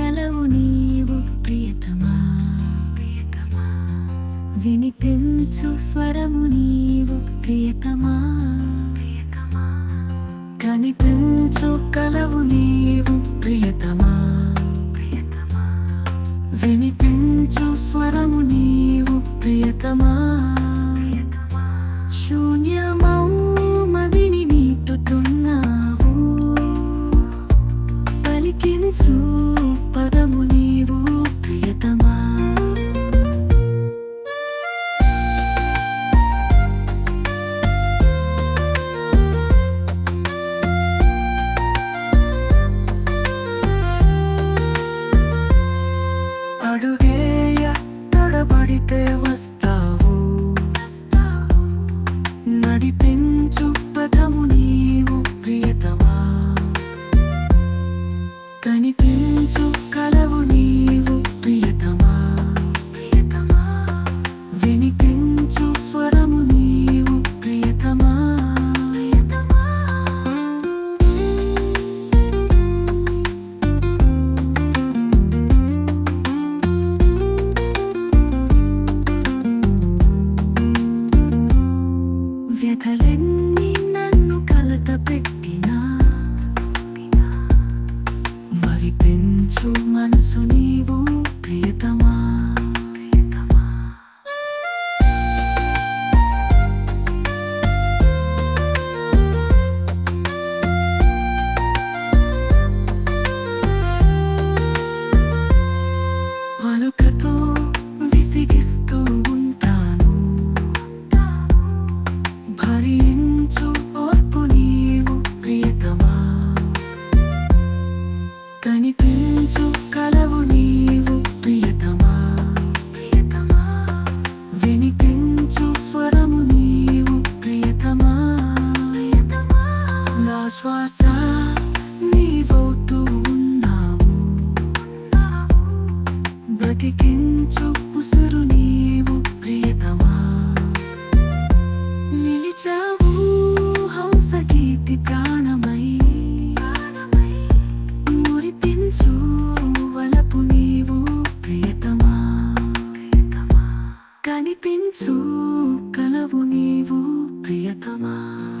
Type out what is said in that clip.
కలవు నీవు ప్రియతమా? వినిపించు స్వరము నీవు ప్రియతమా? కనిపించు కలవు నీవు ప్రియతమా? వినిపించు స్వరము నీవు ప్రియతమా? శూన్యం Цвіте вас వ్యథలెన్ని నన్ను కలత పెట్టినా మరి పెంచు మనసు నీవు ప్రియతమా? అలుకతో విసిగిస్తూ మనకి కించు నీవు ప్రాణమై. మురిపించు వలపు నీవు కనిపించు కలవు నీవు ప్రియతమా?